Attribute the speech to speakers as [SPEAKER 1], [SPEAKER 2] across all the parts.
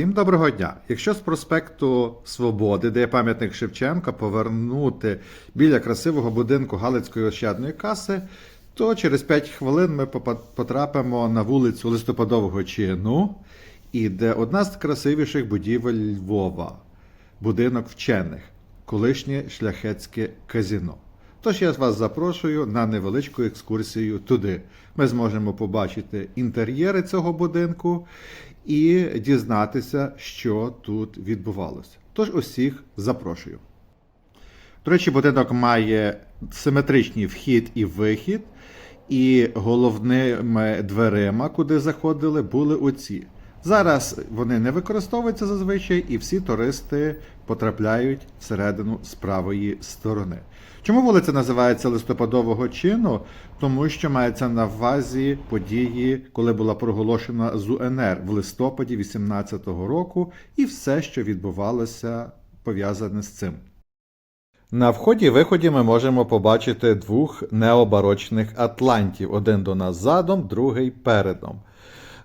[SPEAKER 1] Всім доброго дня! Якщо з проспекту Свободи, де є пам'ятник Шевченка, повернути біля красивого будинку Галицької ощадної каси, то через 5 хвилин ми потрапимо на вулицю Листопадового чину, і де одна з красивіших будівель Львова будинок вчених, колишнє шляхетське казіно. Тож я вас запрошую на невеличку екскурсію туди. Ми зможемо побачити інтер'єри цього будинку і дізнатися, що тут відбувалося. Тож усіх запрошую. До речі, будинок має симетричний вхід і вихід, і головними дверима, куди заходили, були оці. Зараз вони не використовуються зазвичай, і всі туристи потрапляють всередину з правої сторони. Чому вулиця називається листопадового чину? Тому що мається на увазі події, коли була проголошена ЗУНР в листопаді 18-го року, і все, що відбувалося, пов'язане з цим. На вході виході ми можемо побачити двох необарочних атлантів: один до нас задом, другий передом.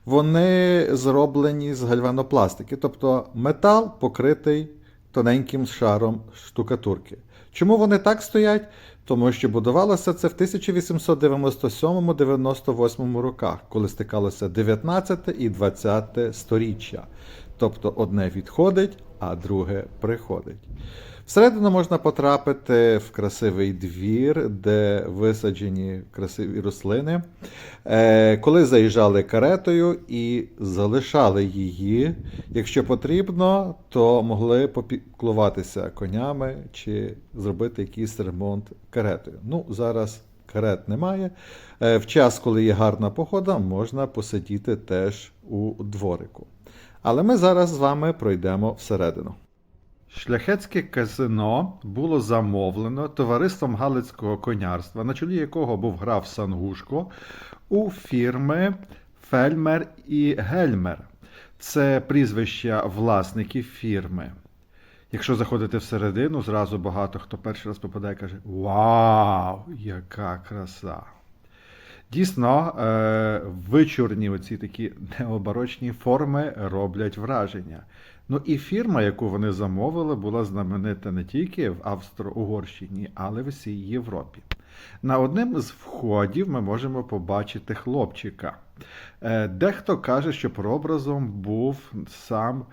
[SPEAKER 1] Вони зроблені з гальванопластики, тобто метал покритий тоненьким шаром штукатурки. Чому вони так стоять? Тому що будувалося це в 1897-98 роках, коли стикалося 19 і 20 сторіччя. Тобто одне відходить, а друге приходить. Всередину можна потрапити в красивий двір, де висаджені красиві рослини. Е, Коли заїжджали каретою і залишали її, якщо потрібно, то могли попіклуватися конями чи зробити якийсь ремонт каретою. Ну, зараз карет немає. Е, В час, коли є гарна погода, можна посидіти теж у дворику. Але ми зараз з вами пройдемо всередину. Шляхетське казино було замовлено товариством Галицького конярства, на чолі якого був граф Сангушко, у фірми Фельмер і Гельмер. Це прізвища власників фірми. Якщо заходити всередину, зразу багато хто перший раз попадає і каже: Вау, яка краса! Дійсно, е, вичурні оці такі необорочні форми роблять враження. Ну і фірма, яку вони замовили, була знаменита не тільки в Австро-Угорщині, але в усій Європі. На одним з входів ми можемо побачити хлопчика. Е, Дехто каже, що прообразом був сам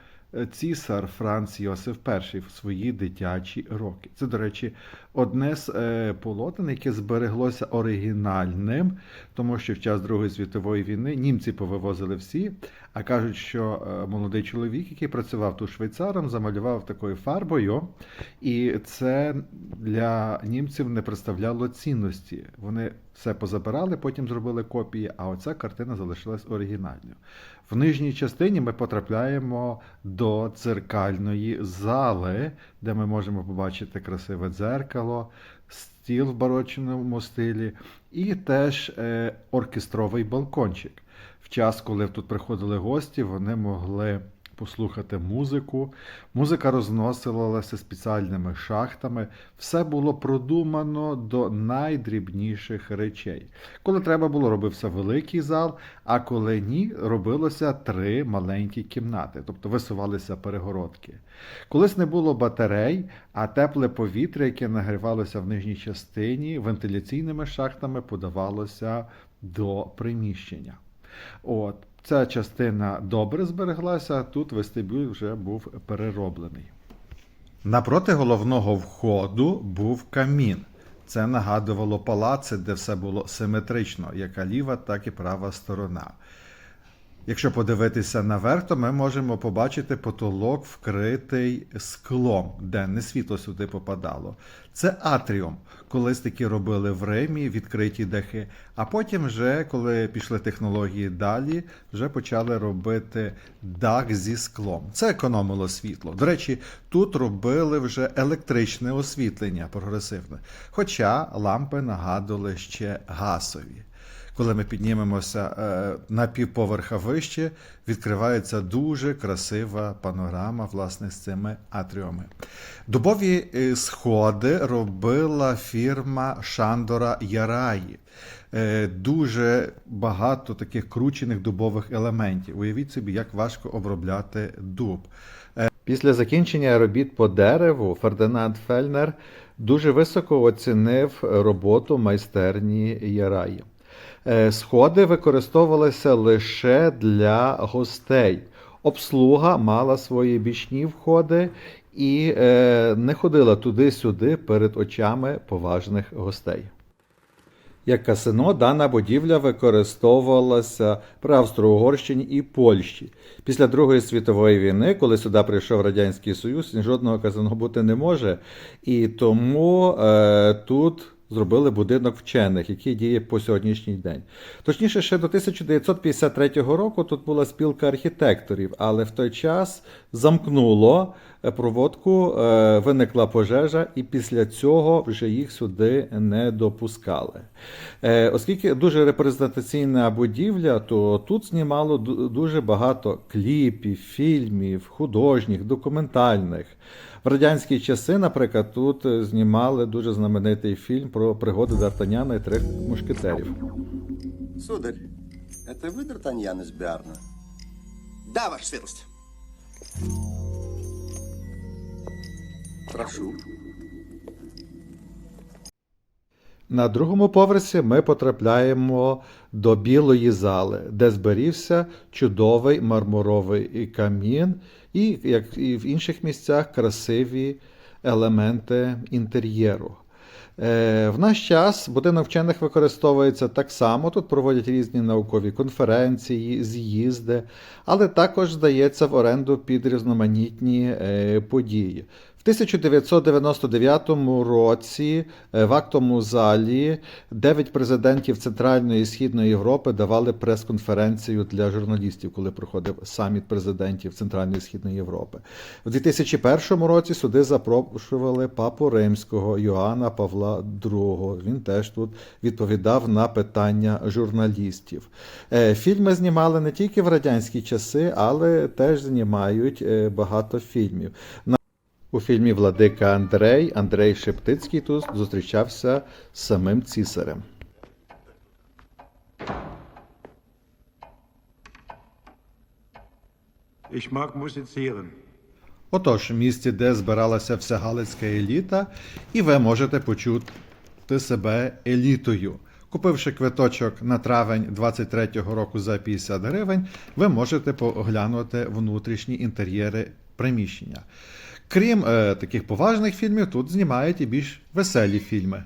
[SPEAKER 1] цісар Франц Йосиф І в свої дитячі роки. Це, до речі, одне з е, полотен, яке збереглося оригінальним, тому що в час Другої світової війни німці повивозили всі, а кажуть, що е, молодий чоловік, який працював тут швейцаром, замалював такою фарбою, і це для німців не представляло цінності. Вони все позабирали, потім зробили копії, а оця картина залишилась оригінальною. В нижній частині ми потрапляємо до дзеркальної зали, де ми можемо побачити красиве дзеркало, стіл в барочному стилі, і теж е, оркестровий балкончик. В час, коли тут приходили гості, вони могли послухати музику. Музика розносилася спеціальними шахтами. Все було продумано до найдрібніших речей. Коли треба було, робився великий зал, а коли ні, робилося три маленькі кімнати, тобто висувалися перегородки. Колись не було батарей, а тепле повітря, яке нагрівалося в нижній частині, вентиляційними шахтами подавалося до приміщення. От, ця частина добре збереглася, тут вестибюль вже був перероблений. Напроти головного входу був камін. Це нагадувало палаци, де все було симетрично, як ліва, так і права сторона. Якщо подивитися наверх, то ми можемо побачити потолок, вкритий склом, денне світло сюди попадало. Це атріум. Колись такі робили в Римі, відкриті дахи. А потім, вже, коли пішли технології далі, вже почали робити дах зі склом. Це економило світло. До речі, тут робили вже електричне освітлення прогресивне. Хоча лампи нагадували ще газові. Коли ми піднімемося е, на півповерха вище, відкривається дуже красива панорама власне з цими атріуми. Дубові е, сходи робила фірма Шандора Яраї. е, дуже багато таких кручених дубових елементів. Уявіть собі, як важко обробляти дуб. Е, Після закінчення робіт по дереву Фердинанд Фельнер дуже високо оцінив роботу майстерні Яраї. Е, Сходи використовувалися лише для гостей. Обслуга мала свої бічні входи і е, не ходила туди-сюди перед очами поважних гостей. Як касино, дана будівля використовувалася при Австро-Угорщині і Польщі. Після Другої світової війни, коли сюди прийшов Радянський Союз, жодного казино бути не може. І тому е, тут зробили будинок вчених, який діє по сьогоднішній день. Точніше, ще до 1953 року тут була спілка архітекторів, але в той час замкнуло е, проводку, е, виникла пожежа, і після цього вже їх сюди не допускали. Е, Оскільки дуже репрезентаційна будівля, то тут знімало дуже багато кліпів, фільмів, художніх, документальних. В радянські часи, наприклад, тут знімали дуже знаменитий фільм про пригоди Д'Артаняна і трьох мушкетерів.
[SPEAKER 2] Сударь, это вы Д'Артаньян из Биарна?
[SPEAKER 3] Да, ваша светлость.
[SPEAKER 2] Прошу.
[SPEAKER 1] На другому поверсі ми потрапляємо до білої зали, де зберігся чудовий мармуровий камін, і, як і в інших місцях, красиві елементи інтер'єру. Е, В наш час будинок вчених використовується так само. Тут проводять різні наукові конференції, з'їзди, але також здається в оренду під різноманітні е, події. В 1999 році е, в актовому залі дев'ять президентів Центральної і Східної Європи давали прес-конференцію для журналістів, коли проходив саміт президентів Центральної і Східної Європи. В 2001 році сюди запрошували папу римського Йоанна Павла II. Він теж тут відповідав на питання журналістів. Е, Фільми знімали не тільки в радянські часи, але теж знімають е, багато фільмів. У фільмі Владика Андрей Андрей Шептицький тут зустрічався з самим цісарем.
[SPEAKER 4] Ich mag musizieren.
[SPEAKER 1] Отож, в місті, де збиралася вся галицька еліта, і ви можете почути себе елітою. Купивши квиточок на травень 23-го року за 50 гривень, ви можете поглянути внутрішні інтер'єри приміщення. Крім е, таких поважних фільмів, тут знімають і більш веселі фільми.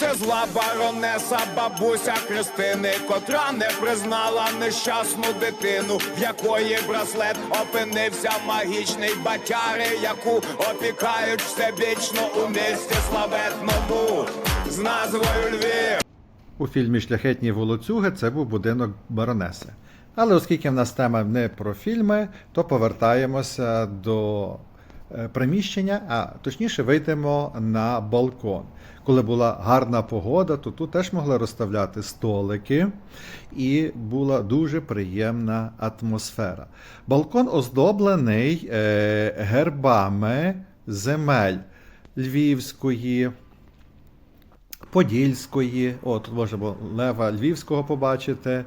[SPEAKER 5] Це зла баронеса, бабуся Христини, котра не признала нещасну дитину, в якої браслет опинився магічний батяри, яку опікають всебічно у місті славетному з назвою Львів.
[SPEAKER 1] У фільмі Шляхетні волоцюги це був будинок баронеси. Але оскільки в нас тема не про фільми, то повертаємося до е, приміщення, а точніше вийдемо на балкон. Коли була гарна погода, то тут теж могли розставляти столики, і була дуже приємна атмосфера. Балкон оздоблений е, гербами земель Львівської, Подільської, о, тут можемо Лева Львівського побачити,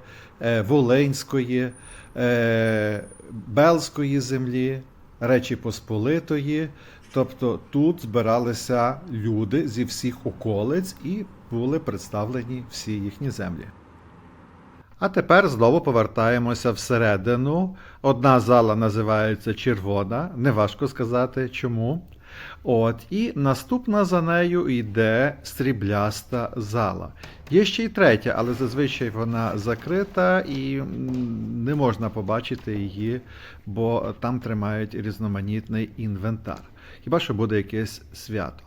[SPEAKER 1] Волинської, е, Белської землі, Речі Посполитої. Тобто тут збиралися люди зі всіх околиць і були представлені всі їхні землі. А тепер знову повертаємося всередину. Одна зала називається червона, неважко сказати чому. От, і наступна за нею йде срібляста зала. Є ще й третя, але зазвичай вона закрита і не можна побачити її, бо там тримають різноманітний інвентар. Хіба що буде якесь свято.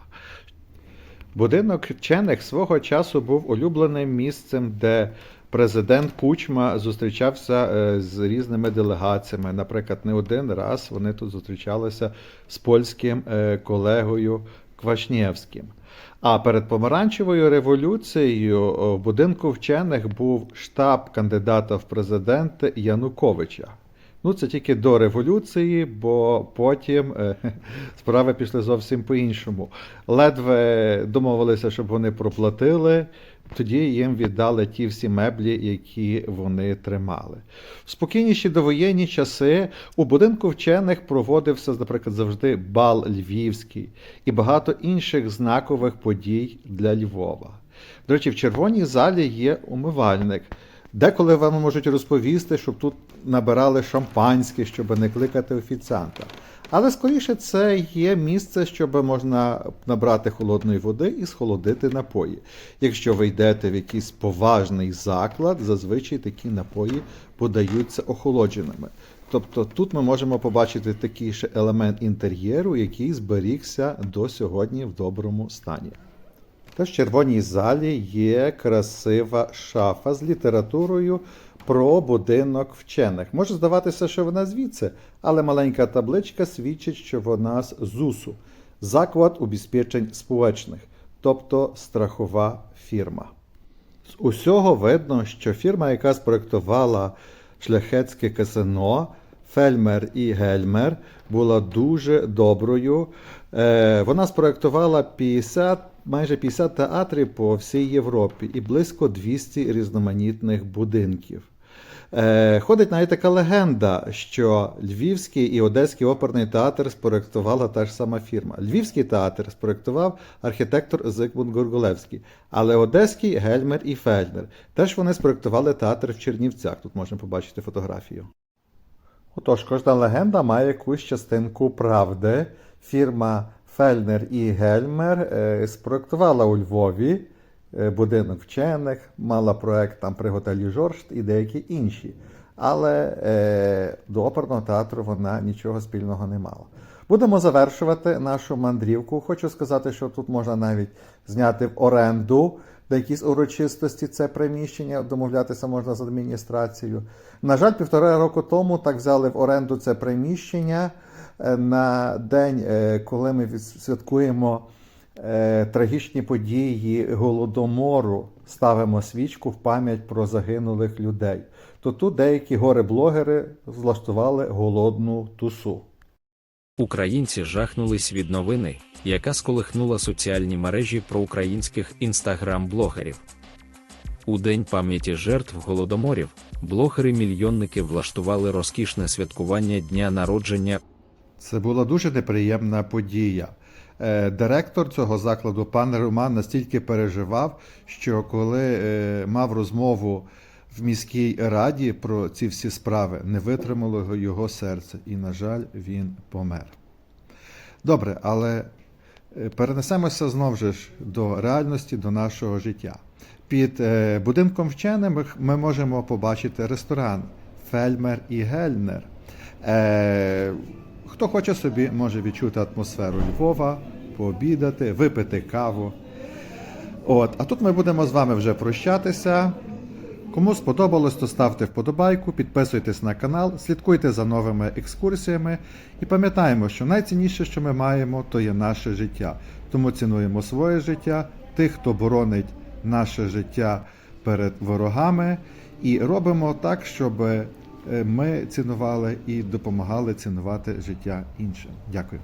[SPEAKER 1] Будинок вчених свого часу був улюбленим місцем, де президент Кучма зустрічався е, з різними делегаціями. Наприклад, не один раз вони тут зустрічалися з польським е, колегою Квашнєвським. А перед помаранчевою революцією в будинку вчених був штаб кандидата в президенти Януковича. Ну, це тільки до революції, бо потім е, справи пішли зовсім по-іншому. Ледве домовилися, щоб вони проплатили. Тоді їм віддали ті всі меблі, які вони тримали. В спокійніші довоєнні часи у будинку вчених проводився, наприклад, завжди бал львівський і багато інших знакових подій для Львова. До речі, в червоній залі є умивальник. Деколи вам можуть розповісти, щоб тут набирали шампанське, щоб не кликати офіціанта. Але скоріше це є місце, щоб можна набрати холодної води і схолодити напої. Якщо ви йдете в якийсь поважний заклад, зазвичай такі напої подаються охолодженими. Тобто тут ми можемо побачити такий ще елемент інтер'єру, який зберігся до сьогодні в доброму стані. Та в червоній залі є красива шафа з літературою про будинок вчених. Може здаватися, що вона звідси, але маленька табличка свідчить, що вона з ЗУСу заклад убезпечень споłecznych, тобто страхова фірма. З усього видно, що фірма, яка спроектувала шляхетське казино, Фельмер і Гельмер, була дуже доброю. Е, Вона спроектувала 50, майже 50 театрів по всій Європі і близько 200 різноманітних будинків. Е, Ходить навіть така легенда, що Львівський і Одеський оперний театр спроектувала та ж сама фірма. Львівський театр спроектував архітектор Зигмунд Горгулевський, але Одеський Гельмер і Фельмер. Теж вони спроектували театр в Чернівцях. Тут можна побачити фотографію. Отож, кожна легенда має якусь частинку правди. Фірма Фельнер і Гельмер е, спроектувала у Львові е, будинок вчених, мала проект там при готелі Жоршт і деякі інші. Але е, до оперного театру вона нічого спільного не мала. Будемо завершувати нашу мандрівку. Хочу сказати, що тут можна навіть зняти в оренду на якісь урочистості це приміщення, домовлятися можна з адміністрацією. На жаль, півтора року тому так взяли в оренду це приміщення е, на день, е, коли ми від- святкуємо е, трагічні події голодомору, ставимо свічку в пам'ять про загинулих людей. То тут деякі горе-блогери влаштували голодну тусу.
[SPEAKER 6] Українці жахнулись від новини, яка сколихнула соціальні мережі про українських інстаграм-блогерів. У День пам'яті жертв голодоморів блогери-мільйонники влаштували розкішне святкування дня народження
[SPEAKER 1] Це була дуже неприємна подія. Е, Директор цього закладу, пан Роман, настільки переживав, що коли е, мав розмову в міській раді про ці всі справи, не витримало його- серце, і, на жаль, він помер. Добре, але е, перенесемося знову ж до реальності, до нашого життя. Під е, будинком вченим ми можемо побачити ресторан Фельмер і Гельнер. Е, хто хоче собі, може відчути атмосферу Львова, пообідати, випити каву. От, а тут ми будемо з вами вже прощатися. Кому сподобалось, то ставте вподобайку, підписуйтесь на канал, слідкуйте за новими екскурсіями і пам'ятаємо, що найцінніше, що ми маємо, то є наше життя. Тому цінуємо своє життя, тих, хто боронить наше життя перед ворогами, і робимо так, щоб е, ми цінували і допомагали цінувати життя іншим. Дякую.